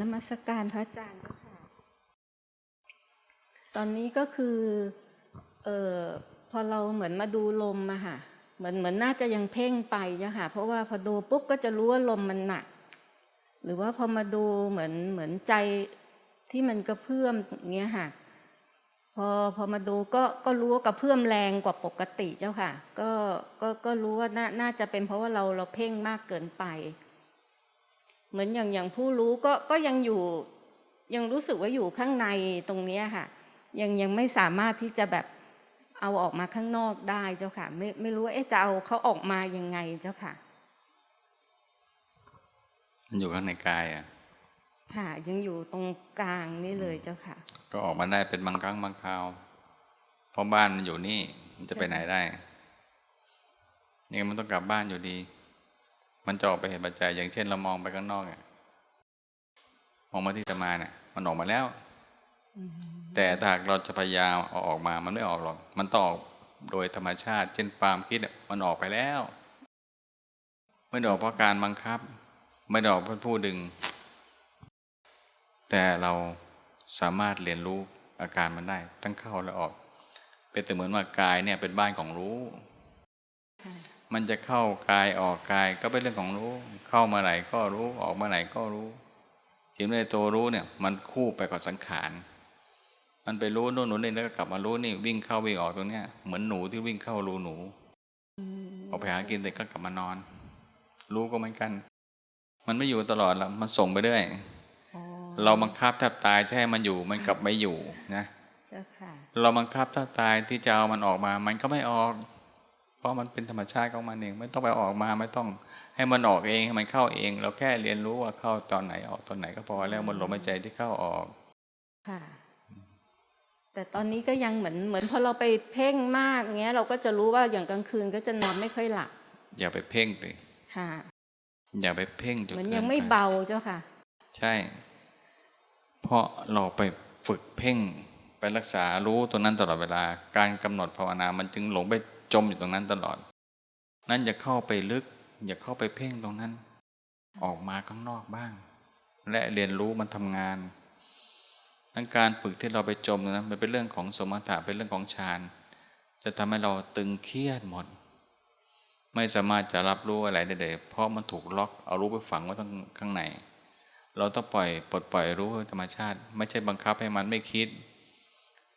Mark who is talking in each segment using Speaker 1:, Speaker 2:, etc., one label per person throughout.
Speaker 1: นมัสการพระอาจารย์ค่ะตอนนี้ก็คือ เอ่อ พอเราเหมือนมาดูลมอะค่ะ เหมือนเหมือนน่าจะยังเพ่งไปเจ้าค่ะ เพราะว่าพอดูปุ๊บก็จะรู้ว่าลมมันหนัก หรือว่าพอมาดูเหมือนเหมือนใจที่มันกระเพื่อมอย่างเงี้ยค่ะ พอพอมาดูก็ก็รู้ว่ากระเพื่อมแรงกว่าปกติเจ้าค่ะ ก็ก็ก็รู้ว่าน่าน่าจะเป็นเพราะว่าเราเราเพ่งมากเกินไป เหมือนอย่างอย่างผู้รู้ก็ก็ยังอยู่ยังรู้สึกว่าอยู่ข้างในตรงเนี้ยค่ะ ยังยังไม่สามารถที่จะแบบเอาออกมาข้างนอกได้เจ้าค่ะ ไม่ไม่รู้ว่าเอ๊ะจะเอาเขาออกมายังไงเจ้าค่ะ
Speaker 2: มันอยู่ข้างในกายอะ
Speaker 1: ค่ะยังอยู่ตรงกลางนี่เลยเจ้าค่ะ
Speaker 2: ก็ออกมาได้เป็นบางครั้งบางคราว เพราะบ้านมันอยู่นี่ มันจะไปไหนได้ยังไงมันต้องกลับบ้านอยู่ดี มันจะออกไปเห็นปัจจัย อย่างเช่นเรามองไปข้างนอกเนี่ยมองมาที่ตมาเนี่ยมันออกมาแล้ว แต่ถ้าเราจะพยายามเอาออกมา มันไม่ออกหรอก มันต้องออกโดยธรรมชาติ เช่นปามคิดมันออกไปแล้วไม่ได้ออกเพราะการบังคับ ไม่ได้ออกเพราะผู้ดึง แต่เราสามารถเรียนรู้อาการมันได้ ทั้งเข้าและออก เป็นแต่เหมือนว่ากายเนี่ยเป็นบ้านของรู้ มันจะเข้ากายออกกายก็เป็นเรื่องของรู้ เข้ามาไหนก็รู้ออกมาไหนก็รู้จิตในตัวรู้เนี่ยมันคู่ไปกับสังขาร มันไปรู้โน่นนู่นนี่แล้วก็กลับมารู้นี่วิ่งเข้าวิ่งออกตรงเนี้ยเหมือนหนูที่วิ่งเข้ารูหนูออกไปหากินแต่ก็กลับมานอน รู้ก็เหมือนกัน มันไม่อยู่ตลอดแล้วมันส่งไปเรื่อย
Speaker 1: อ๋อ
Speaker 2: เราบังคับแทบตายจะให้มันอยู่มันกลับไม่อยู่นะ
Speaker 1: เจ้าค่ะ
Speaker 2: เราบังคับแทบตายที่จะเอามันออกมา มันก็ไม่ออก เพราะมันเป็นธรรมชาติของมันเองไม่ต้องไปออกมาไม่ต้องให้มันออกเองให้มันเข้าเอง เราแค่เรียนรู้ว่าเข้าตอนไหนออกตอนไหนก็พอแล้วมันลมหายใจที่เข้าออก
Speaker 1: ค่ะแต่ตอนนี้ก็ยังเหมือนเหมือนพอเราไปเพ่งมากเงี้ย เราก็จะรู้ว่าอย่างกลางคืนก็จะนอนไม่ค่อยหลับ
Speaker 2: อย่าไปเพ่งเลย
Speaker 1: ค่ะ
Speaker 2: อย่าไปเพ่งจน
Speaker 1: เหมือน
Speaker 2: เกิ
Speaker 1: ยังไม่
Speaker 2: ป
Speaker 1: เบาเจ้าค่ะ
Speaker 2: ใช่ เพราะเราไปฝึกเพ่งไปรักษารู้ตรงนั้นตลอดเวลา การกำหนดภาวนามันจึงหลงไป จมอยู่ตรงนั้นตลอด นั่นอย่าเข้าไปลึก อย่าเข้าไปเพ่งตรงนั้น ออกมาข้างนอกบ้าง และเรียนรู้มันทำงานนั่นการฝึกที่เราไปจมนั้นมันเป็นเรื่องของสมถะเป็นเรื่องของฌานจะทำให้เราตึงเครียดหมด ไม่สามารถจะรับรู้อะไรได้เลยเพราะมันถูกล็อกเอารู้ไปฝังไว้ทั้งข้างใน เราต้องปล่อยปลดปล่อยรู้ธรรมชาติ ไม่ใช่บังคับให้มันไม่คิด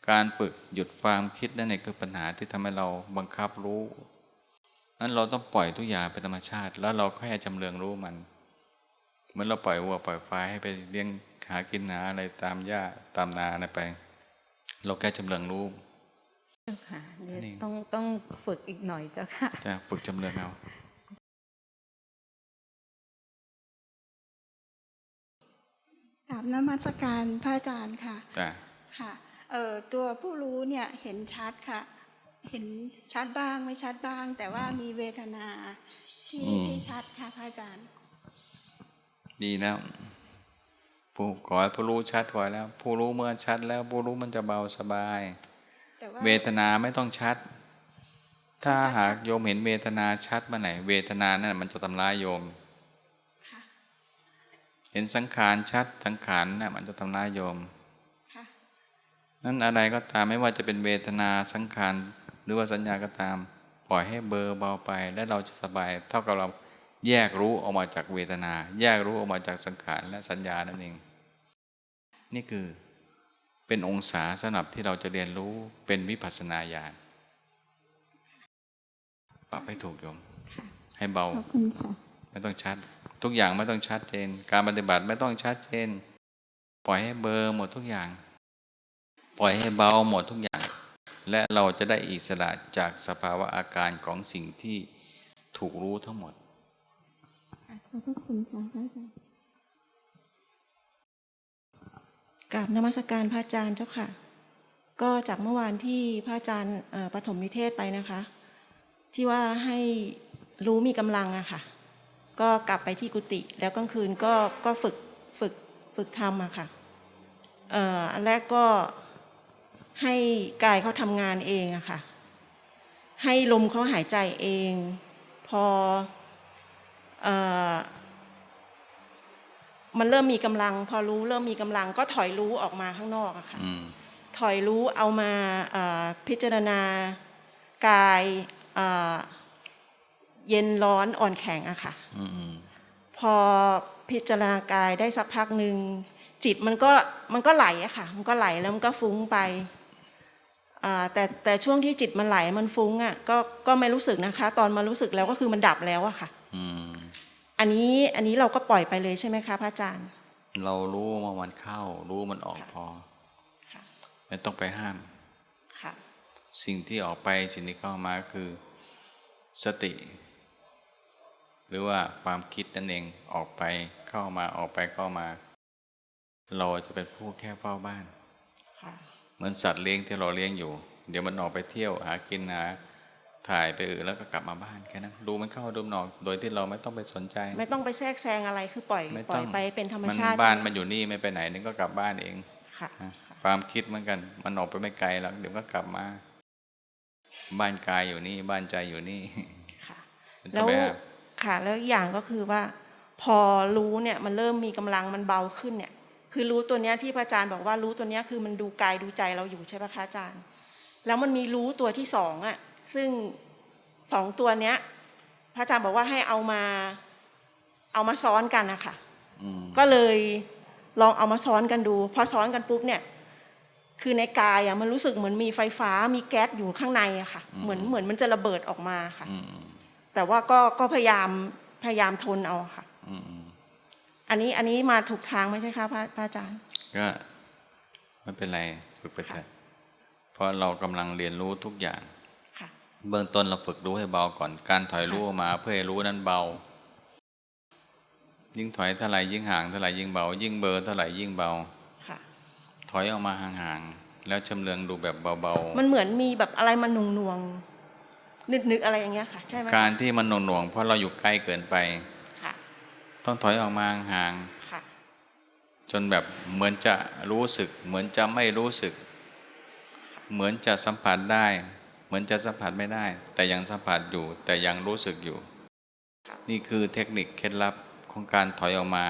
Speaker 2: การฝึกหยุดความคิดนั่นเองคือปัญหาที่ทำให้เราบังคับรู้นั้นเราต้องปล่อยทุกอย่างเป็นธรรมชาติ แล้วเราแค่จำเรืองรู้มัน เหมือนเราปล่อยวัวปล่อยควายให้ไปเลี้ยงหากินหาอะไรตามหญ้าตามนาอะไรไป เราแค่จำเรืองรู้
Speaker 1: เจ้าค่ะเดี๋ยว
Speaker 2: นี่
Speaker 1: ต้องต้องฝึกอีกหน่อยเจ้าค่ะ
Speaker 2: จะฝึกจำเรืองเอา
Speaker 3: กราบนมัสการพระอาจารย์ค่ะ
Speaker 2: จ้ะ
Speaker 3: ค่ะ เอ่อตัวผู้รู้เนี่ยเห็นชัดค่ะ เห็นชัดบ้างไม่ชัดบ้าง แต่ว่ามีเวทนาที่ที่ชัดค่ะพระอาจารย์
Speaker 2: ดีแล้วผู้ขอให้ผู้รู้ชัดไว้แล้ว ผู้รู้เมื่อชัดแล้วผู้รู้มันจะเบาสบาย
Speaker 3: แต่ว่า
Speaker 2: เวทนาไม่ต้องชัด ถ้าหากโยมเห็นเวทนาชัดเมื่อไหร่เวทนานั่นมันจะทำร้ายโยม
Speaker 3: ค่ะ
Speaker 2: เห็นสังขารชัดสังขารน่ะมันจะทำร้ายโยม
Speaker 3: ค่ะ
Speaker 2: นั้นอะไรก็ตามไม่ว่าจะเป็นเวทนาสังขารหรือว่าสัญญาก็ตาม ปล่อยให้เบอร์เบาไป และเราจะสบายเท่ากับเราแยกรู้ออกมาจากเวทนา แยกรู้ออกมาจากสังขารและสัญญานั่นเอง นี่คือเป็นองศาสำหรับที่เราจะเรียนรู้เป็นวิปัสสนาญาณปรับให้ถูกโยม ให้เบา
Speaker 3: ขอบคุณค่ะ
Speaker 2: ไม่ต้องชัด ทุกอย่างไม่ต้องชัดเจน การปฏิบัติไม่ต้องชัดเจน ปล่อยให้เบลอร์หมดทุกอย่าง ปล่อยให้เบาหมดทุกอย่าง และเราจะได้อิสระจากสภาวะอาการของสิ่งที่ถูกรู้ทั้งหมด
Speaker 3: ขอบพระคุณค่ะพระอาจารย์
Speaker 4: กราบนมัสการพระอาจารย์เจ้าค่ะ ก็จากเมื่อวานที่พระอาจารย์ปฐมนิเทศไปนะคะ ที่ว่าให้รู้มีกำลังอะค่ะ ก็กลับไปที่กุฏิแล้วกลางคืนก็ก็ฝึกฝึกฝึกทำอะค่ะเอ่ออันแรกก็ ให้กายเขาทำงานเองอะค่ะ ให้ลมเขาหายใจเอง พอเอ่อมันเริ่มมีกำลัง พอรู้เริ่มมีกำลังก็ถอยรู้ออกมาข้างนอกอะค่ะ
Speaker 2: อืม
Speaker 4: ถอยรู้เอามาเอ่อพิจารณากายเอ่อเย็นร้อนอ่อนแข็งอะค่ะ
Speaker 2: อืมอืม
Speaker 4: พอพิจารณากายได้สักพักหนึ่งจิตมันก็มันก็ไหลอะค่ะ มันก็ไหลแล้วมันก็ฟุ้งไปอ่า แต่แต่ช่วงที่จิตมันไหลมันฟุ้งอะก็ก็ไม่รู้สึกนะคะ ตอนมารู้สึกแล้วก็คือมันดับแล้วอะค่ะ
Speaker 2: อืม
Speaker 4: อันนี้อันนี้เราก็ปล่อยไปเลยใช่ไหมคะพระอาจารย์
Speaker 2: เรารู้ว่ามันเข้า รู้มันออกพอ
Speaker 4: ค่ะ
Speaker 2: ไม่ต้องไปห้าม
Speaker 4: ค่ะ
Speaker 2: สิ่งที่ออกไปสิ่งที่เข้ามาคือ สติ หรือว่าความคิดนั่นเองออกไปเข้ามาออกไปเข้ามา เราจะเป็นผู้แค่เฝ้าบ้าน
Speaker 4: ค่ะ
Speaker 2: เหมือนสัตว์เลี้ยงที่เราเลี้ยงอยู่ เดี๋ยวมันออกไปเที่ยวหากินหาถ่ายไปอือแล้วก็กลับมาบ้านแค่นั้นดูมันเข้าดูมันออก โดยที่เราไม่ต้องไปสนใจ
Speaker 4: ไม่ต้องไปแทรกแซงอะไรคือปล่อย
Speaker 2: ไม่
Speaker 4: ปล่
Speaker 2: ต้
Speaker 4: อ
Speaker 2: อยง
Speaker 4: ไปเป็นธรรม
Speaker 2: มัน
Speaker 4: ชาติ
Speaker 2: บ้าน
Speaker 4: ใช่ไห
Speaker 2: มันอยู่นี่ไม่ไปไหนนึงก็กลับบ้านเอง
Speaker 4: ค่ะ
Speaker 2: นะความคิดเหมือนกัน มันออกไปไม่ไกลแล้วเดี๋ยวก็กลับมา บ้านกายอยู่นี่บ้านใจอยู่นี่
Speaker 4: ค่ะ
Speaker 2: มัน
Speaker 4: แล้
Speaker 2: จะ
Speaker 4: ว
Speaker 2: ไปห้าม
Speaker 4: ค่ะ แล้วอีกอย่างก็คือว่า พอรู้เนี่ยมันเริ่มมีกำลังมันเบาขึ้นเนี่ย คือรู้ตัวเนี้ยที่พระอาจารย์บอกว่ารู้ตัวเนี้ยคือมันดูกายดูใจเราอยู่ใช่ไหมคะอาจารย์ แล้วมันมีรู้ตัวที่สองอะซึ่งสองตัวเนี้ย พระอาจารย์บอกว่าให้เอามาเอามาซ้อนกันนะคะ
Speaker 2: อืม
Speaker 4: ก็เลยลองเอามาซ้อนกันดู พอซ้อนกันปุ๊บเนี่ย คือในกายอะมันรู้สึกเหมือนมีไฟฟ้ามีแก๊สอยู่ข้างในอะค่ะ เหมือนเหมือนมันจะระเบิดออกมาค่ะ
Speaker 2: อืมอืม
Speaker 4: แต่ว่าก็ก็พยายามพยายามทนเอาค่ะ
Speaker 2: อืมอืม
Speaker 4: อันนี้อันนี้มาถูกทางไม่ใช่คะพระพระอาจารย์
Speaker 2: ก็ไม่เป็นไรฝึกไปเถอะเพราะเรากำลังเรียนรู้ทุกอย่าง
Speaker 4: ค่ะ
Speaker 2: เบื้องต้นเราฝึกรู้ให้เบาก่อนการถอยรู้ออกมาเพื่อให้รู้นั้นเบา ยิ่งถอยเท่าไหร่ยิ่งห่างเท่าไหร่ยิ่งเบา ยิ่งเบลอร์เท่าไหร่ยิ่งเบา
Speaker 4: ค่ะ
Speaker 2: ถอยออกมาห่างๆแล้วชำเลืองดูแบบเบา
Speaker 4: มันเหมือนมีแบบอะไรมันหน่วงหน่วงนึกนึกๆอะไรอย่างเงี้ยค่ะใช่ไหม
Speaker 2: ๆการที่มันหน่วงๆเพราะเราอยู่ใกล้เกินไป
Speaker 4: ค่ะ
Speaker 2: ต้องถอยออกมาห่าง
Speaker 4: ค่ะ
Speaker 2: ๆจนแบบเหมือนจะรู้สึก เหมือนจะไม่รู้สึก เหมือนจะสัมผัสได้ เหมือนจะสัมผัสไม่ได้ แต่ยังสัมผัสอยู่ แต่ยังรู้สึกอยู่ นี่คือเทคนิคเคล็ดลับของการถอยออกมา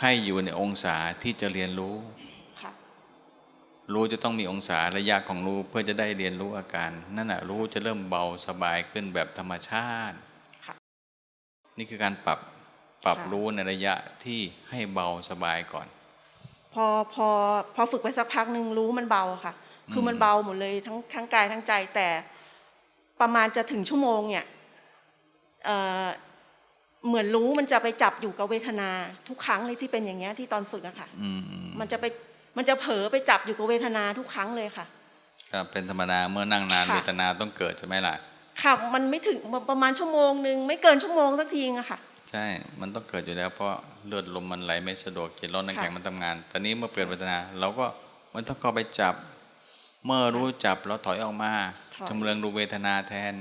Speaker 2: ให้อยู่ในองศาที่จะเรียนรู้
Speaker 4: ค่ะ
Speaker 2: รู้จะต้องมีองศาระยะของรู้เพื่อจะได้เรียนรู้อาการนั่นแหะรู้จะเริ่มเบาสบายขึ้นแบบธรรมชาติ
Speaker 4: ค่ะ
Speaker 2: นี่คือการปรับ ปรับ
Speaker 4: ค่ะ
Speaker 2: รู้ในระยะที่ให้เบาสบายก่อน
Speaker 4: พอพอพอฝึกไปสักพักหนึ่งรู้มันเบาค่ะ คือมันเบาหมดเลยทั้งทั้งกายทั้งใจแต่ประมาณจะถึงชั่วโมงเนี่ยเอ่อเหมือนรู้มันจะไปจับอยู่กับเวทนาทุกครั้งเลยที่เป็นอย่างเงี้ยที่ตอนฝึกอะค่ะ
Speaker 2: อืมอืม
Speaker 4: มันจะไปมันจะเผลอไปจับอยู่กับเวทนาทุกครั้งเลยค่ะ
Speaker 2: ก็เป็นธรรมดาเมื่อนั่งนาน
Speaker 4: ค่ะ
Speaker 2: เวทนาต้องเกิดใช่ไหมล่ะ
Speaker 4: ค่ะมันไม่ถึงประมาณชั่วโมงหนึ่งไม่เกินชั่วโมงสักทีอะค่ะ
Speaker 2: ใช่ มันต้องเกิดอยู่แล้วเพราะเลือดลมมันไหลไม่สะดวกกินร้อนน้ำแข็ง
Speaker 4: ค่ะ
Speaker 2: มันทำงาน ตอนนี้เมื่อเปลี่ยนเวทนาเราก็มันต้องเข้าไปจับ เมื่อรู้จับเราถอยออกมา
Speaker 4: ถอย
Speaker 2: ชำเลืองดูเวทนาแทน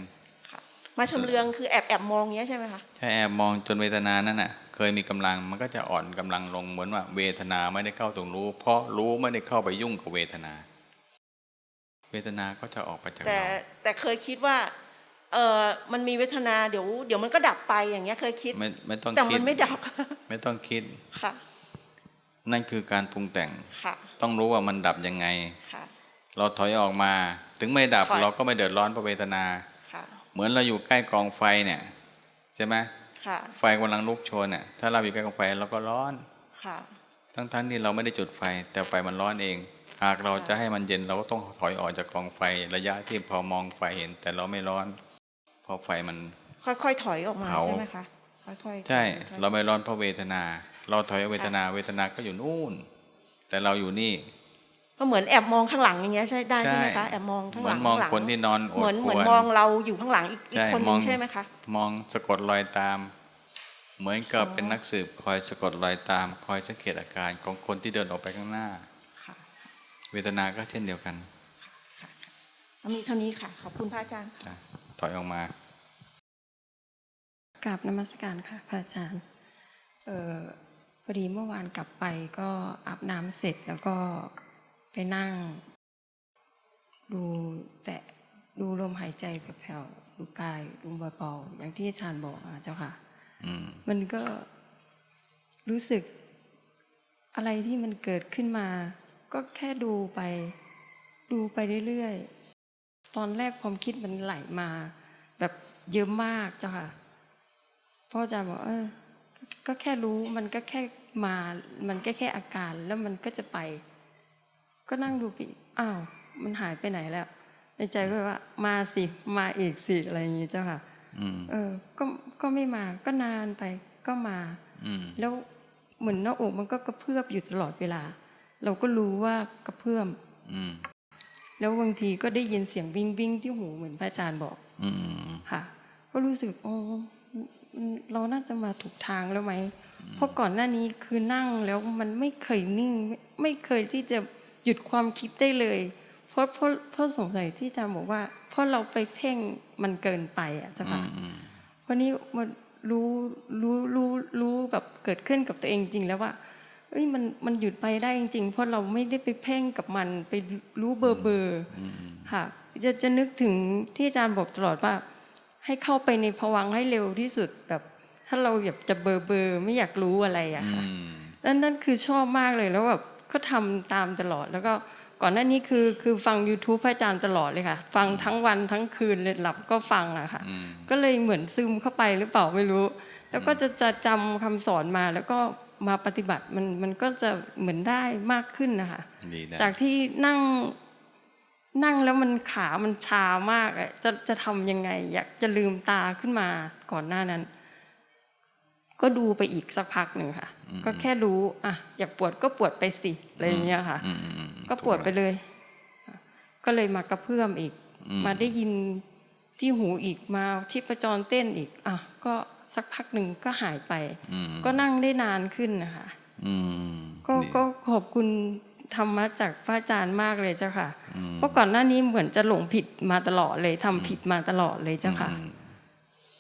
Speaker 4: ค่ะมาชำเลืองคือแอบแอบมองอย่างเงี้ยใช่ไหมคะ
Speaker 2: ใช่แอบมองจนเวทนานั่นน่ะ เคยมีกำลังมันก็จะอ่อนกำลังลงเหมือนว่า เวทนาไม่ได้เข้าตรงรู้ เพราะรู้ไม่ได้เข้าไปยุ่งกับเวทนา เวทนาก็จะออกไปจาก
Speaker 4: แต่
Speaker 2: เรา
Speaker 4: แต่เคยคิดว่า เออมันมีเวทนาเดี๋ยวเดี๋ยวมันก็ดับไปอย่างเงี้ยเคยคิด
Speaker 2: ไม่ไม่ต้อง
Speaker 4: แต่
Speaker 2: คิ
Speaker 4: มั
Speaker 2: ด
Speaker 4: นไม่ดับ
Speaker 2: ไม่ต้องคิด
Speaker 4: ค่ะ
Speaker 2: นั่นคือการปรุงแต่ง
Speaker 4: ค่ะ
Speaker 2: ต้องรู้ว่ามันดับยังไง
Speaker 4: ค่ะ
Speaker 2: เราถอยออกมา ถึงไม่ดับ
Speaker 4: ถอย
Speaker 2: เราก็ไม่เดือดร้อนเพราะเวทนา
Speaker 4: ค่ะ
Speaker 2: เหมือนเราอยู่ใกล้กองไฟเนี่ยใช่ไหม
Speaker 4: ค่ะ
Speaker 2: ไฟกำลังลุกโชนเนี่ยถ้าเราอยู่ใกล้กองไฟเราก็ร้อน
Speaker 4: ค่ะ
Speaker 2: ทั้งทั้งๆที่เราไม่ได้จุดไฟ แต่ไฟมันร้อนเอง หากเราจะให้มันเย็นเราก็ต้องถอยออกจากกองไฟ ระยะที่พอมองไฟเห็น แต่เราไม่ร้อนเพ ราะไฟมัน
Speaker 4: ค่อยๆถอยออกมา
Speaker 2: เผา
Speaker 4: ใช่ไหมคะค่อยๆ
Speaker 2: ใช่
Speaker 4: ค่อยๆ
Speaker 2: เราไม่ร้อนเพราะเวทนา เราถอยเวทนาเวทนาก็อยู่นู่น แต่เราอยู่นี่
Speaker 4: ก็เหมือนแอบมองข้างหลังอย่างเงี้ยใช่ได้ใช่ไหม
Speaker 2: ใช่
Speaker 4: คะแอบมองข้าง
Speaker 2: เห
Speaker 4: ห
Speaker 2: มื
Speaker 4: ลั
Speaker 2: อน
Speaker 4: ง
Speaker 2: มอง
Speaker 4: ข้างหลัง
Speaker 2: คนที่นอนโอด
Speaker 4: เหมือน
Speaker 2: ค
Speaker 4: เหมือน
Speaker 2: รวญ
Speaker 4: มองเราอยู่ข้างหลังอีกอีก
Speaker 2: ใช่
Speaker 4: คนนึ
Speaker 2: มองง
Speaker 4: ใช่ไหมคะ
Speaker 2: มองสะกดรอยตาม เหมือนกับเป็นนักสืบคอยสะกดรอยตาม คอยสังเกตอาการของคนที่เดินออกไปข้างหน้า
Speaker 4: ค่ะ
Speaker 2: เวทนาก็เช่นเดียวกัน
Speaker 4: ค่ะค่ะมีเท่านี้ค่ะ ขอบคุณพระอาจารย์
Speaker 2: จ้ะ ถอยออกมา
Speaker 5: กราบนมัสการค่ะพระอาจารย์เออพอดีเมื่อวานกลับไปก็อาบน้ำเสร็จแล้วก็ไปนั่ง ดูแต่ดูลมหายใจแผ่วๆดูกายดูเบาๆอย่างที่อาจารย์บอกอะเจ้าค่ะ
Speaker 2: อืม
Speaker 5: มันก็รู้สึกอะไรที่มันเกิดขึ้นมา ก็แค่ดูไป ดูไปเรื่อยๆ ตอนแรกความคิดมันไหลมา แบบเยอะมากเจ้าค่ะพ่ออาจารย์บอกเออ ก็แค่รู้มันก็แค่มา มันก็แค่อาการแล้วมันก็จะไป ก็นั่งดูไปอ้าวมันหายไปไหนแล้ว ในใจก็ว่า มาสิมาอีกสิอะไรอย่างงี้เจ้าค่ะ
Speaker 2: อืม
Speaker 5: เออ ก็ก็ไม่มาก็นานไปก็มา
Speaker 2: อืม
Speaker 5: แล้วเหมือนหน้าอกมันก็กระเพื่อมอยู่ตลอดเวลา เราก็รู้ว่ากระเพื่อม
Speaker 2: อืม
Speaker 5: แล้วบางทีก็ได้ยินเสียงวิ่งวิ่งที่หูเหมือนพระอาจารย์บอก
Speaker 2: อืม
Speaker 5: ค่ะ ก็รู้สึกโอ้อืมเราน่าจะมาถูกทางแล้วไหมเพราะก่อนหน้านี้คือนั่งแล้วมันไม่เคยนิ่งไม่ไม่เคยที่จะหยุดความคิดได้เลย เพราะเพราะเพราะสงสัยที่อาจารย์บอกว่า เพราะเราไปเพ่งมันเกินไปอะเจ้า
Speaker 2: อื
Speaker 5: ค่ะ
Speaker 2: มอืม
Speaker 5: เพราะนี้มันรู้รู้รู้รู้แบบเกิดขึ้นกับตัวเองจริงแล้วว่า เอ้ยมันมันหยุดไปได้จริงๆ เพราะเราไม่ได้ไปเพ่งกับมันไปรู้เบอร์เบอร์ค่ะจะจะนึกถึงที่อาจารย์บอกตลอดว่า ให้เข้าไปในภวังค์ให้เร็วที่สุดแบบ ถ้าเราอยากจะเบอร์เบอร์ไม่อยากรู้อะไรอะ
Speaker 2: อื
Speaker 5: ค่ะ
Speaker 2: ม
Speaker 5: นั่นนั่นคือชอบมากเลยแล้วแบบก็ทำตามตลอดแล้วก็ก่อนหน้านี้คือคือฟัง YouTube พระอาจารย์ตลอดเลยค่ะ ฟังทั้งวันทั้งคืนเลยหลับก็ฟังอะค่ะ
Speaker 2: อืม
Speaker 5: ก็เลยเหมือนซึมเข้าไปหรือเปล่าไม่รู้ แล้วก็จะจะจำคำสอนมาแล้วก็ มาปฏิบัติมันมันก็จะเหมือนได้มากขึ้นนะคะ
Speaker 2: ดีนะ
Speaker 5: จากที่นั่งนั่งแล้วมันขามันชามากอะจะจะทำยังไง อยากจะลืมตาขึ้นมาก่อนหน้านั้น ก็ดูไปอีกสักพักหนึ่งค่ะ ก็แค่รู้อะอยากปวดก็ปวดไปสิอะไรอย่างเงี้ยค่ะ
Speaker 2: อืมอืมอืม
Speaker 5: ก็ปวดไปเลย ก็เลยมากระเพื่อมอีก
Speaker 2: อืม
Speaker 5: มาได้ยินที่หูอีกมาชีพจรเต้นอีกอะก็ สักพักหนึ่งก็หายไป
Speaker 2: อืม
Speaker 5: ก็นั่งได้นานขึ้นนะคะ
Speaker 2: อืม
Speaker 5: ก็
Speaker 2: ดี
Speaker 5: ก็ขอบคุณธรรมะจากพระอาจารย์มากเลยเจ้าค่ะ
Speaker 2: อืม
Speaker 5: เพราะก่อนหน้านี้เหมือนจะหลงผิดมาตลอดเลยทำผิดมาตลอดเลยเจ้าค่ะ
Speaker 2: อืม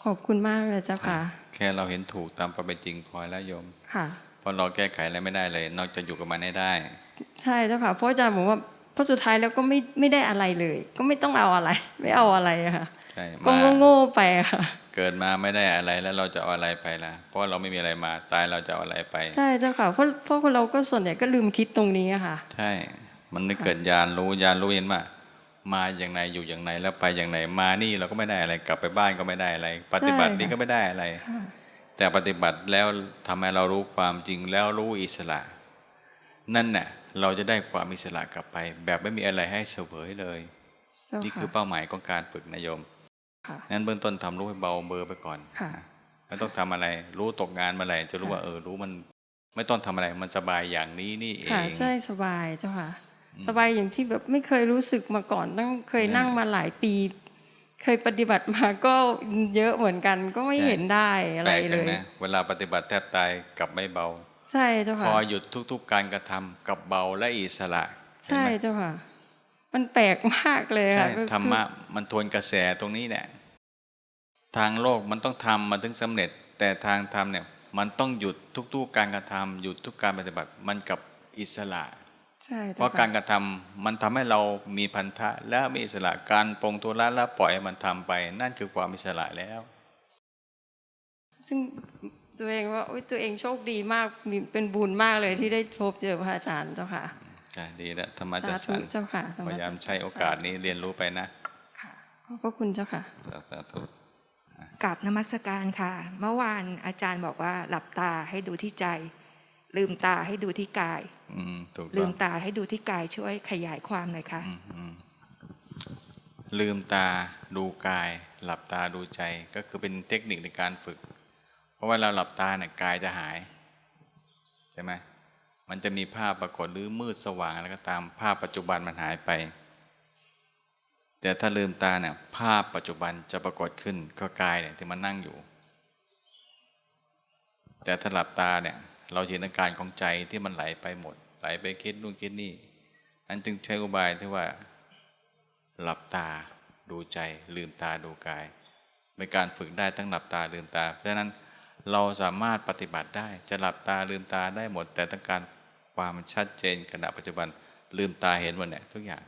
Speaker 5: ขอบคุณมากเลยเจ้าค่ะ
Speaker 2: แค่เราเห็นถูกตามความเป็นจริงพอแล้วโยม
Speaker 5: ค่ะ
Speaker 2: เพราะเราแก้ไขอะไรไม่ได้เลย นอกจากอยู่กับมันให้ได้
Speaker 5: ใช่เจ้าค่ะเพราะอาจารย์บอกว่าเพราะสุดท้ายแล้วก็ไม่ไม่ได้อะไรเลย ก็ไม่ต้องเอาอะไร ไม่เอาอะไรอะค่ะ
Speaker 2: ใช่
Speaker 5: ก็
Speaker 2: มา
Speaker 5: โง่ๆไปอะค่ะ
Speaker 2: เกิดมาไม่ได้อะไรแล้วเราจะเอาอะไรไปล่ะ เพราะเราไม่มีอะไรมาตายเราจะเอาอะไรไป
Speaker 5: ใช่เจ้าค่ะเพราะเพราะคนเราก็ส่วนใหญ่ก็ลืมคิดตรงนี้อะค่ะ
Speaker 2: ใช่ มันนึกเกิดญาณรู้ญาณรู้เห็นว่ามาอย่างไรอยู่อย่างไรแล้วไปอย่างไรมานี่เราก็ไม่ได้อะไรกลับไปบ้านก็ไม่ได้อะไร ปฏิบัตินี่ก็ไม่ได้อะไร แต่ปฏิบัติแล้วทำให้เรารู้ความจริงแล้วรู้อิสระ นั่นน่ะเราจะได้ความอิสระกลับไป แบบไม่มีอะไรให้เสวยเลย
Speaker 5: เจ้า
Speaker 2: นี่คื
Speaker 5: ค่ะ
Speaker 2: อเป้าหมายของการฝึกนะโยม
Speaker 5: ค่ะ
Speaker 2: นั้นเบื้องต้นทำรู้ให้เบาเบอร์ไปก่อน
Speaker 5: ค่ะ
Speaker 2: ไม่ต้องทำอะไร รู้ตกงานเมื่อไหร่จะรู้ว่าเออรู้มัน ไม่ต้องทำอะไรมันสบายอย่างนี้นี่เอ
Speaker 5: ค่ะ
Speaker 2: ง
Speaker 5: ใช่สบายเจ้าค่ะ สบายอย่างที่แบบไม่เคยรู้สึกมาก่อนนั่งเคยนั่งมาหลายปี เคยปฏิบัติมาก็เยอะเหมือนกันก็ไม่
Speaker 2: ใช่
Speaker 5: เห็นได้อะไร
Speaker 2: แปลก
Speaker 5: เล
Speaker 2: จัง
Speaker 5: ย
Speaker 2: นะเวลาปฏิบัติแทบตายกลับไม่เบา
Speaker 5: ใช่เจ้า
Speaker 2: พ
Speaker 5: ค่ะ
Speaker 2: อหยุดทุก ๆ การกระทำกลับเบาและอิสระเห็น
Speaker 5: ใช่
Speaker 2: ไหม
Speaker 5: เจ้าค่ะ มันแปลกมากเลย
Speaker 2: ใช่
Speaker 5: ค่ะก็คือ
Speaker 2: ธรรมะมันทวนกระแสตรงนี้แหละทางโลกมันต้องทำมันถึงสำเร็จ แต่ทางธรรมเนี่ยมันต้องหยุดทุกๆ การกระทำหยุดทุกการปฏิบัติมันกับอิสระ
Speaker 5: ใช่
Speaker 2: เพ
Speaker 5: เจ้า
Speaker 2: ราะกา
Speaker 5: ค่ะ
Speaker 2: รกระทำมันทำให้เรามีพันธะ และมีอิสระการปรงตัวละและปล่อยให้มันทำไป นั่นคือความอิสระแล้ว
Speaker 5: ซึ่งตัวเองว่าโอ๊ยตัวเองโชคดีมากมีเป็นบุญมากเลยที่ได้พบเจอพระอาจารย์เจ้าค่ะ
Speaker 2: ใช่ดีแล้วธรรมะ
Speaker 5: สา
Speaker 2: จัด
Speaker 5: ธุ
Speaker 2: สรร
Speaker 5: เจ้าค่ะธรร
Speaker 2: พยายาม
Speaker 5: จัดสรร
Speaker 2: ใช้โอกาสนี้เรียนรู้ไปนะ
Speaker 5: ค่ะขอบพระคุณเจ้าค่ะ
Speaker 2: สาธุ
Speaker 6: กราบนมัสการค่ะ เมื่อวานอาจารย์บอกว่าหลับตาให้ดูที่ใจ ลืมตาให้ดูที่กาย
Speaker 2: อืมถูก
Speaker 6: ลื
Speaker 2: ต้อง
Speaker 6: มตาให้ดูที่กายช่วยขยายความหน่อยค่ะ
Speaker 2: อืมอืมลืมตาดูกาย หลับตาดูใจก็คือเป็นเทคนิคในการฝึก เพราะว่าเราหลับตาเนี่ยกายจะหายใช่ไหม มันจะมีภาพปรากฏหรือมืดสว่างอะไรก็ตามภาพปัจจุบันมันหายไป แต่ถ้าลืมตาเนี่ยภาพปัจจุบันจะปรากฏขึ้นก็กายเนี่ยที่มันนั่งอยู่ แต่ถ้าหลับตาเนี่ยเราเห็นอาการของใจที่มันไหลไปหมด ไหลไปคิดนู่นคิดนี่อันจึงใช้อุบายที่ว่า หลับตาดูใจลืมตาดูกายเป็นการฝึกได้ทั้งหลับตาลืมตา เพราะฉะนั้นเราสามารถปฏิบัติได้จะหลับตาลืมตาได้หมด แต่ต้องการ ความชัดเจนขณะปัจจุบันลืมตาเห็นหมดเนี่ยทุกอย่าง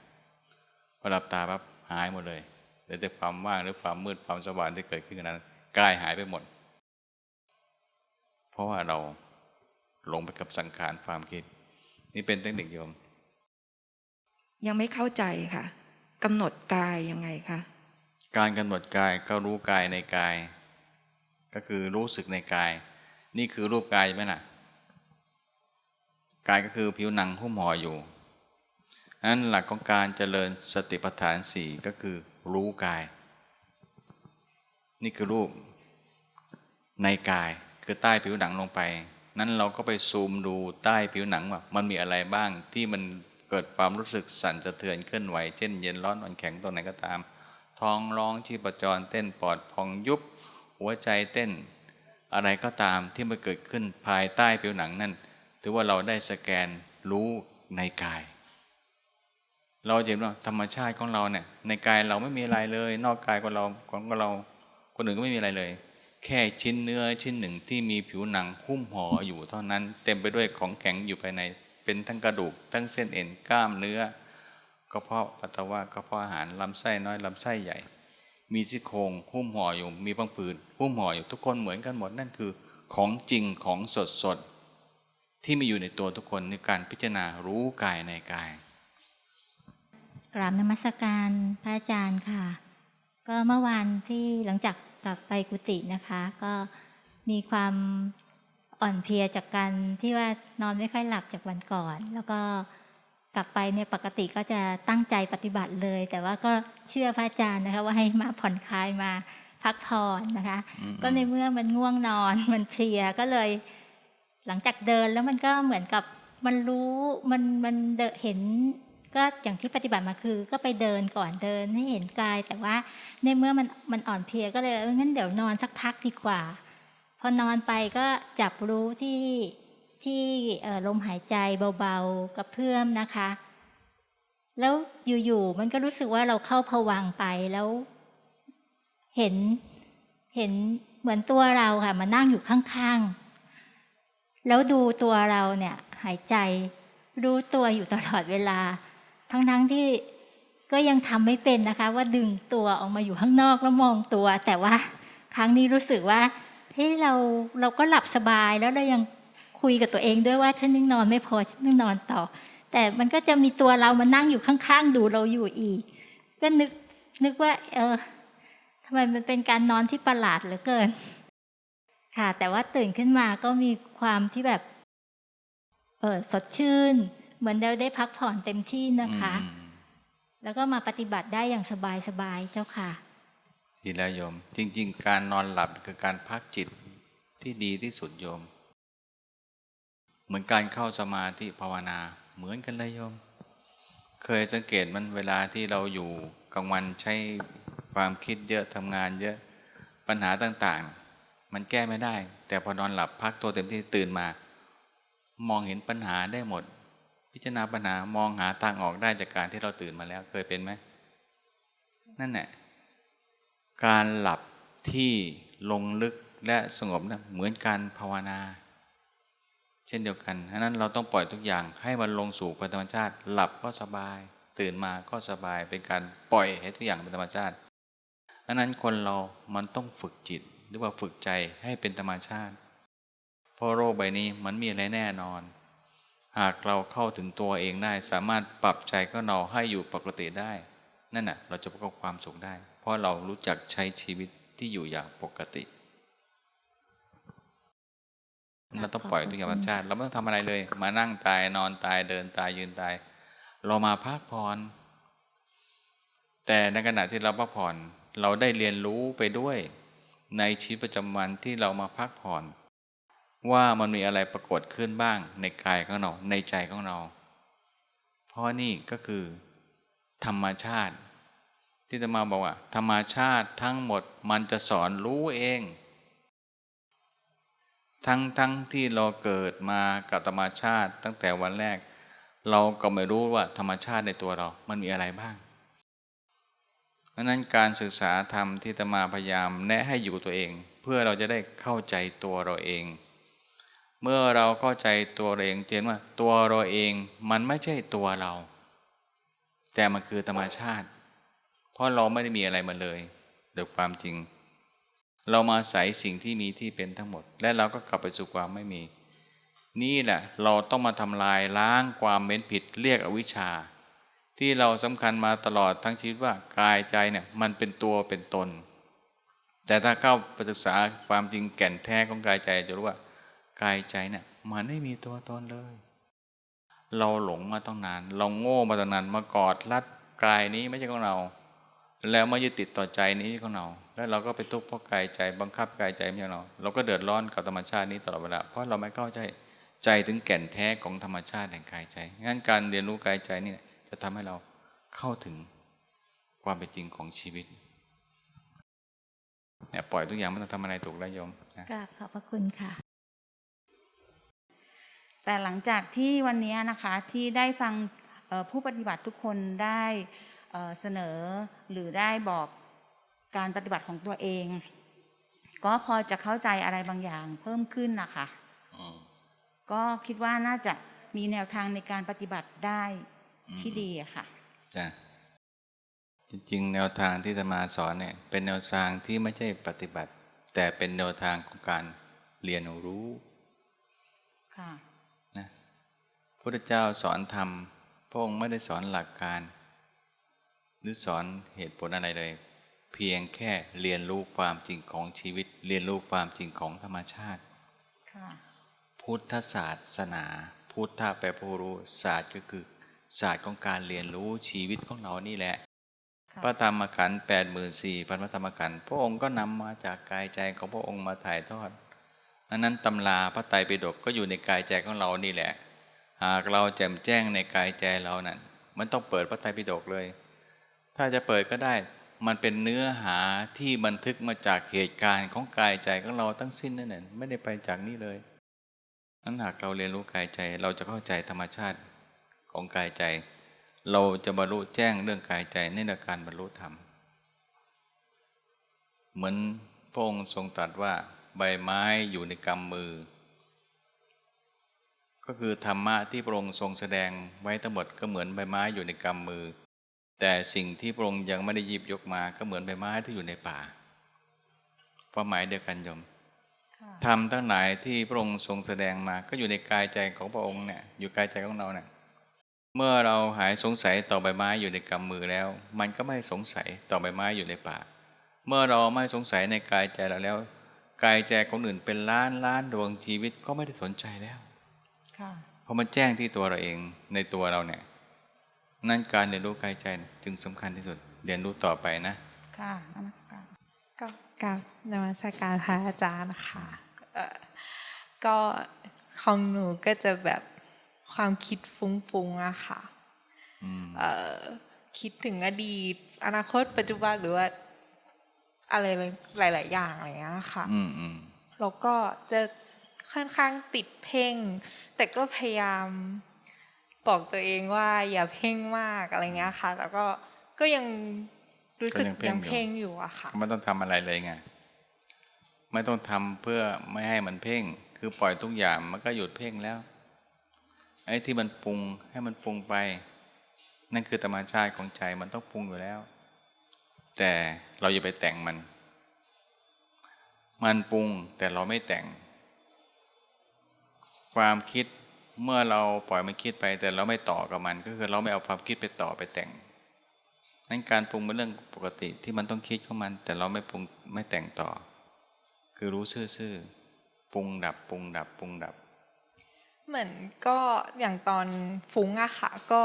Speaker 2: พอหลับตาปั๊บหายหมดเลยเหลือแต่ความว่างหรือความมืดความสว่างที่เกิดขึ้นขณะนั้นกายหายไปหมด เพราะว่าเราหลงไปกับสังขารความคิด นี่เป็นเทคนิคโยม
Speaker 6: ยังไม่เข้าใจค่ะกำหนดกายยังไงคะ
Speaker 2: การกำหนดกายก็รู้กายในกาย ก็คือรู้สึกในกาย นี่คือรูปกายไหมล่ะ กายก็คือผิวหนังหุ้มห่ออยู่นั้นหลักของการเจริญสติปัฏฐานสี่ก็คือรู้กาย นี่คือรูปในกายคือใต้ผิวหนังลงไป นั้นเราก็ไปซูมดูใต้ผิวหนังว่ามันมีอะไรบ้างที่มันเกิดความรู้สึกสั่นสะเทือนเคลื่อนไหว เช่นเย็นร้อนอ่อนแข็งตัวไหนก็ตาม ท้องร้องชีพจรเต้นปอดพองยุบ หัวใจเต้น อะไรก็ตามที่มันเกิดขึ้นภายใต้ผิวหนังนั่น ถือว่าเราได้สแกนรู้ในกาย เราจะเห็นว่าธรรมชาติของเราเนี่ยในกายเราไม่มีอะไรเลย นอกกายของเราของเราคนอื่นก็ไม่มีอะไรเลย แค่ชิ้นเนื้อชิ้นหนึ่งที่มีผิวหนังหุ้มห่ออยู่เท่านั้น เต็มไปด้วยของแข็งอยู่ภายในเป็นทั้งกระดูก ทั้งเส้นเอ็นกล้ามเนื้อกระเพาะปัสสาวะกระเพาะอาหารลำไส้น้อยลำไส้ใหญ่ มีซี่โครงหุ้มห่ออยู่มีพังผืดหุ้มห่ออยู่ทุกคนเหมือนกันหมดนั่นคือ ของจริงของสดสด ที่มีอยู่ในตัวทุกคนในการพิจารณารู้กายในกาย
Speaker 7: กราบนมัสการพระอาจารย์ค่ะ ก็เมื่อวานที่หลังจากกลับไปกุฏินะคะ ก็มีความอ่อนเพลียจากการที่ว่านอนไม่ค่อยหลับจากวันก่อน แล้วก็กลับไปเนี่ยปกติก็จะตั้งใจปฏิบัติเลย แต่ว่าก็เชื่อพระอาจารย์นะคะว่าให้มาผ่อนคลายมาพักผ่อนนะคะ
Speaker 2: อืม
Speaker 7: ก็ในเมื่อมันง่วงนอนมันเพลียก็เลย หลังจากเดินแล้วมันก็เหมือนกับมันรู้มันมันเห็นก็อย่างที่ปฏิบัติมาคือ ก็ไปเดินก่อนเดินให้เห็นกาย แต่ว่าในเมื่อมันมันอ่อนเพลียก็เลยงั้นเดี๋ยวนอนสักพักดีกว่า พอนอนไปก็จับรู้ที่ที่ลมหายใจเบาๆกับเพื่อมนะคะ แล้วอยู่ๆมันก็รู้สึกว่าเราเข้าผวังไปแล้ว เห็นเห็นเหมือนตัวเราค่ะมานั่งอยู่ข้างๆ แล้วดูตัวเราเนี่ยหายใจรู้ตัวอยู่ตลอดเวลา ทั้งๆที่ก็ยังทำไม่เป็นนะคะ ว่าดึงตัวออกมาอยู่ข้างนอกแล้วมองตัว แต่ว่าครั้งนี้รู้สึกว่าเฮ้ยเราเราก็หลับสบายแล้วเรายังคุยกับตัวเองด้วยว่าฉันยังนอนไม่พอฉันต้องนอนต่อ แต่มันก็จะมีตัวเรามานั่งอยู่ข้างๆ ดูเราอยู่อีก ก็นึกนึกว่า เออทำไมมันเป็นการนอนที่ประหลาดเหลือเกิน ค่ะ แต่ว่าตื่นขึ้นมาก็มีความที่แบบ เออสดชื่น เหมือนเราได้พักผ่อนเต็มที่นะคะ
Speaker 2: อืม
Speaker 7: แล้วก็มาปฏิบัติได้อย่างสบายๆเจ้าค่ะ
Speaker 2: ดีแล้วโยม จริง ๆ การนอนหลับคือการพักจิตที่ดีที่สุดโยม เหมือนการเข้าสมาธิภาวนาเหมือนกันเลยโยม เคยสังเกตมันเวลาที่เราอยู่กลางวันใช้ความคิดเยอะทำงานเยอะปัญหาต่างๆ มันแก้ไม่ได้ แต่พอนอนหลับพักตัวเต็มที่ตื่นมา มองเห็นปัญหาได้หมด พิจารณาปัญหามองหาทางออกได้จากการที่เราตื่นมาแล้วเคยเป็นไหมนั่นแหละการหลับที่ลงลึกและสงบนะเหมือนการภาวนา เช่นเดียวกันฉะนั้นเราต้องปล่อยทุกอย่างให้มันลงสู่ปธรรมชาติ หลับก็สบาย ตื่นมาก็สบายเป็นการปล่อยให้ทุกอย่างเป็นธรรมชาติดังนั้นคนเรามันต้องฝึกจิต หรือว่าฝึกใจให้เป็นธรรมชาติ เพราะโรคใบนี้มันมีอะไรแน่นอน หากเราเข้าถึงตัวเองได้ สามารถปรับใจของเราให้อยู่ปกติได้ นั่นน่ะ เราจะประสบความสุขได้ เพราะเรารู้จักใช้ชีวิตที่อยู่อย่างปกติเราต้องปล่อยทุกอย่างธรรมชาติ เราไม่ต้องทำอะไรเลย มานั่งตายนอนตายเดินตายยืนตาย เรามาพักผ่อนแต่ในขณะที่เราพักผ่อน เราได้เรียนรู้ไปด้วย ในชีวิตประจำวันที่เรามาพักผ่อน ว่ามันมีอะไรปรากฏขึ้นบ้างในกายของเราในใจของเรา เพราะนี่ก็คือ ธรรมชาติ ที่จะมาบอกว่า ธรรมชาติทั้งหมดมันจะสอนรู้เอง ทั้งทั้งที่เราเกิดมากับธรรมชาติตั้งแต่วันแรก เราก็ไม่รู้ว่าธรรมชาติในตัวเรา มันมีอะไรบ้าง ดังนั้นการศึกษาธรรมที่จะมาพยายามแนะให้อยู่ตัวเอง เพื่อเราจะได้เข้าใจตัวเราเอง เมื่อเราเข้าใจตัวเราเองเห็นว่าตัวเราเองมันไม่ใช่ตัวเรา แต่มันคือธรรมชาติ เพราะเราไม่ได้มีอะไรมาเลยโดยความจริง เรามาใส่สิ่งที่มีที่เป็นทั้งหมด และเราก็กลับไปสู่ความไม่มี นี่แหละเราต้องมาทำลายล้างความเม้นผิดเรียกอวิชชา ที่เราสำคัญมาตลอดทั้งชีวิตว่ากายใจเนี่ยมันเป็นตัวเป็นตน แต่ถ้าเข้าไปศึกษาความจริงแก่นแท้ของกายใจจะรู้ว่ากายใจเนี่ยมันไม่มีตัวตนเลย เราหลงมาตั้งนาน เราโง่มาตั้งนานมากอดรัดกายนี้ไม่ใช่ของเรา แล้วมายึดติดต่อใจนี้ของเรา แล้วเราก็ไปทุกข์เพราะกายใจบังคับกายใจไม่ใช่เรา เราก็เดือดร้อนกับธรรมชาตินี้ตลอดเวลาเพราะเราไม่เข้าใจใจถึงแก่นแท้ของธรรมชาติแห่งกายใจงั้นการเรียนรู้กายใจนี่ จะทำให้เราเข้าถึงความเป็นจริงของชีวิตเนี่ยปล่อยทุกอย่างไม่ต้องทำอะไรถูกแล้วโยมนะ
Speaker 7: กราบขอบพระคุณค่ะ
Speaker 8: แต่หลังจากที่วันนี้นะคะที่ได้ฟังเอ่อผู้ปฏิบัติทุกคนได้เอ่อเสนอหรือได้บอกการปฏิบัติของตัวเอง ก็พอจะเข้าใจอะไรบางอย่างเพิ่มขึ้นนะคะ
Speaker 2: อืม
Speaker 8: ก็คิดว่าน่าจะมีแนวทางในการปฏิบัติได้ ที่ดีอะค่ะ
Speaker 2: จ้ะจริงๆ แนวทางที่จะมาสอนเนี่ย เป็นแนวทางที่ไม่ใช่ปฏิบัติ แต่เป็นแนวทางของการเรียนรู้
Speaker 8: ค่ะ
Speaker 2: นะพระเจ้าสอนธรรมพระองค์ไม่ได้สอนหลักการ หรือสอนเหตุผลอะไรเลย เพียงแค่เรียนรู้ความจริงของชีวิต เรียนรู้ความจริงของธรรมชาติ
Speaker 8: ค่ะ
Speaker 2: พุทธศาสนา พุทธะแปลผู้รู้ศาสตร์ก็คือ ศาสตร์ของการเรียนรู้ชีวิตของเรานี่แหละ
Speaker 8: ค่ะ
Speaker 2: พระธรรมขันธ์แปดหมื่นสี่พันพระธรรมขันธ์พระองค์ก็นำมาจากกายใจของพระองค์มาถ่ายทอดอันนั้นตำราพระไตรปิฎกก็อยู่ในกายใจของเรานี่แหละ หากเราแจ่มแจ้งในกายใจเรานั้นมันต้องเปิดพระไตรปิฎกเลย ถ้าจะเปิดก็ได้ มันเป็นเนื้อหาที่บันทึกมาจากเหตุการณ์ของกายใจของเราทั้งสิ้นนั่นแหละไม่ได้ไปจากนี่เลยนั้นหากเราเรียนรู้กายใจเราจะเข้าใจธรรมชาติ ของกายใจ เราจะบรรลุแจ้งเรื่องกายใจในเรื่องการบรรลุธรรม เหมือนพระองค์ทรงตรัสว่าใบไม้อยู่ในกำมือ ก็คือธรรมะที่พระองค์ทรงแสดงไว้ทั้งหมดก็เหมือนใบไม้อยู่ในกำมือ แต่สิ่งที่พระองค์ยังไม่ได้หยิบยกมาก็เหมือนใบไม้ที่อยู่ในป่าความหมายเดียวกันโยม
Speaker 8: ค่ะ
Speaker 2: ธรรมทั้งหลายที่พระองค์ทรงแสดงมาก็อยู่ในกายใจของพระองค์เนี่ยอยู่กายใจของเราเนี่ย เมื่อเราหายสงสัยต่อใบไม้อยู่ในกำมือแล้ว มันก็ไม่สงสัยต่อใบไม้อยู่ในป่าเมื่อเราไม่สงสัยในกายใจเราแล้ว กายใจของอื่นเป็นล้านล้านดวงชีวิตก็ไม่ได้สนใจแล้ว
Speaker 8: ค่ะ
Speaker 2: เพราะมันแจ้งที่ตัวเราเองในตัวเราเนี่ยนั่นการเรียนรู้กายใจจึงสำคัญที่สุดเรียนรู้ต่อไปนะ
Speaker 8: ค่ะนมัสการ
Speaker 9: ก็กับนมัสการพระอาจารย์ค่ะเอ่อก็ของหนูก็จะแบบ ความคิดฟุ้งๆอะค่ะ
Speaker 2: อืม
Speaker 9: เอ่อคิดถึงอดีต อนาคตปัจจุบันหรือว่าอะไรหลาย ๆ อย่างอะไรอย่างเงี้ยค่ะ
Speaker 2: อืมอืม
Speaker 9: แล้วก็จะค่อนข้างติดเพ่ง แต่ก็พยายามบอกตัวเองว่า อย่าเพ่งมากอะไรเงี้ยค่ะ แล้วก็ก็ยังรู้สึกยังเพ่งอยู่อะค่ะ
Speaker 2: ไม่ต้องทำอะไรเลยไง ไม่ต้องทำเพื่อไม่ให้มันเพ่ง คือปล่อยทุกอย่างมันก็หยุดเพ่งแล้ว ไอ้ที่มันปรุงให้มันปรุงไป นั่นคือธรรมชาติของใจมันต้องปรุงอยู่แล้ว แต่เราอย่าไปแต่งมัน มันปรุงแต่เราไม่แต่ง ความคิดเมื่อเราปล่อยมันคิดไป แต่เราไม่ต่อกับมัน ก็คือเราไม่เอาความคิดไปต่อไปแต่งนั้นการปรุงเป็นเรื่องปกติที่มันต้องคิดของมัน แต่เราไม่ปรุงไม่แต่งต่อ คือรู้ซื่อๆปรุงดับปรุงดับปรุงดับ
Speaker 9: เหมือนก็อย่างตอนฟุ้งอะค่ะ ก็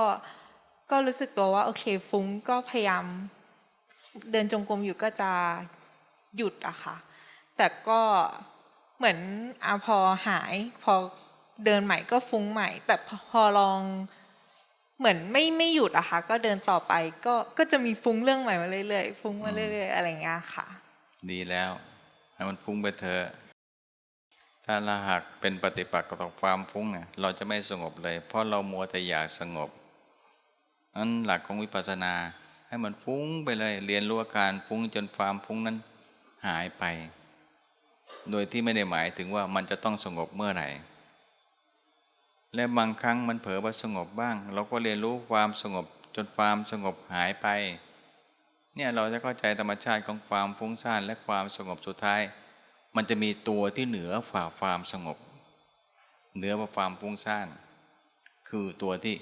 Speaker 9: ก็รู้สึกตัวว่าโอเคฟุ้งก็พยายาม เดินจงกรมอยู่ก็จะหยุดอะค่ะ แต่ก็เหมือนอพอหาย พอเดินใหม่ก็ฟุ้งใหม่ แต่พอลองเหมือนไม่ไม่หยุดอะค่ะ ก็เดินต่อไปก็ก็จะมีฟุ้งเรื่องใหม่มาเรื่อยๆฟุ้งมาเรื่อย ๆ อะไรเงี้ยค่ะ
Speaker 2: ดีแล้วให้มันฟุ้งไปเถอะ ถ้าเราหากเป็นปฏิปักษ์กับความฟุ้งเนี่ยเราจะไม่สงบเลย เพราะเรามัวแต่อยากสงบนั้นหลักของวิปัสสนา ให้มันฟุ้งไปเลย เรียนรู้อาการฟุ้งจนความฟุ้งนั้นหายไป โดยที่ไม่ได้หมายถึงว่ามันจะต้องสงบเมื่อไหร่ และบางครั้งมันเผลอว่าสงบบ้าง เราก็เรียนรู้ความสงบจนความสงบหายไป เนี่ยเราจะเข้าใจธรรมชาติของความฟุ้งซ่านและความสงบสุดท้าย มันจะมีตัวที่เหนือฝ่าความสงบ เหนือกว่าความฟุ้งซ่าน คือตัวที่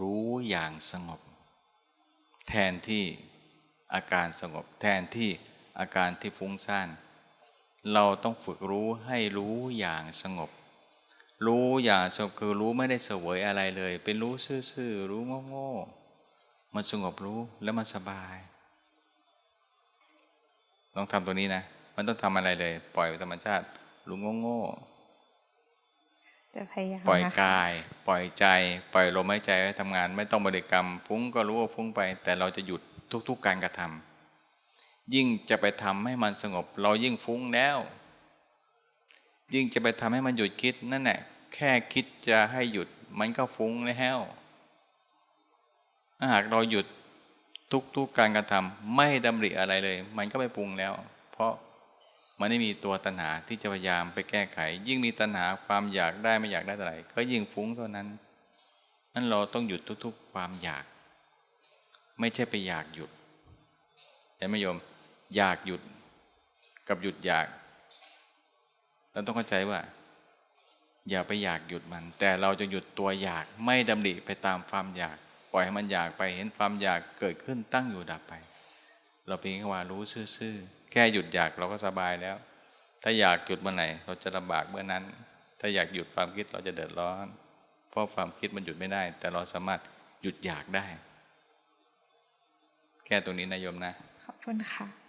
Speaker 2: รู้อย่างสงบ แทนที่อาการสงบ แทนที่อาการที่ฟุ้งซ่าน เราต้องฝึกรู้ให้รู้อย่างสงบ รู้อย่างสงบคือรู้ไม่ได้เสวยอะไรเลย เป็นรู้ซื่อๆรู้โง่ๆมันสงบรู้แล้วมันสบายต้องทำตัวนี้นะ มันต้องทำอะไรเลย ปล่อยธรรมชาติรู้โง่ๆ
Speaker 9: จะพยายาม
Speaker 2: ปล่อย
Speaker 9: นะคะ
Speaker 2: กาย ปล่อยใจ ปล่อยลมหายใจให้ทำงาน ไม่ต้องบริกรรมฟุ้งก็รู้ว่าฟุ้งไป แต่เราจะหยุดทุก ๆ การกระทำยิ่งจะไปทำให้มันสงบ เรายิ่งฟุ้งแล้ว ยิ่งจะไปทำให้มันหยุดคิดนั่นแหละแค่คิดจะให้หยุดมันก็ฟุ้งแล้วถ้าหากเราหยุดทุกๆการกระทำไม่ดำริอะไรเลย มันก็ไม่ปรุงแล้วเพราะ มันไม่มีตัวตัณหาที่จะพยายามไปแก้ไข ยิ่งมีตัณหาความอยากได้ไม่อยากได้อะไรก็ยิ่งฟุ้งเท่านั้นนั่นเราต้องหยุดทุกๆ ความอยาก ไม่ใช่ไปอยากหยุดเห็นไหมโยม อยากหยุดกับหยุดอยาก เราต้องเข้าใจว่า อย่าไปอยากหยุดมัน แต่เราจะหยุดตัวอยากไม่ดำริไปตามความอยาก ปล่อยให้มันอยากไปเห็นความอยากเกิดขึ้นตั้งอยู่ดับไป เราเพียงแค่ว่ารู้ซื่อๆ แค่หยุดอยากเราก็สบายแล้ว ถ้าอยากหยุดเมื่อไหร่เราจะลำบากเมื่อนั้น ถ้าอยากหยุดความคิดเราจะเดือดร้อน เพราะความคิดมันหยุดไม่ได้ แต่เราสามารถหยุดอยากได้ แค่ตรงนี้นะโยมนะ
Speaker 9: ขอบคุณค่ะ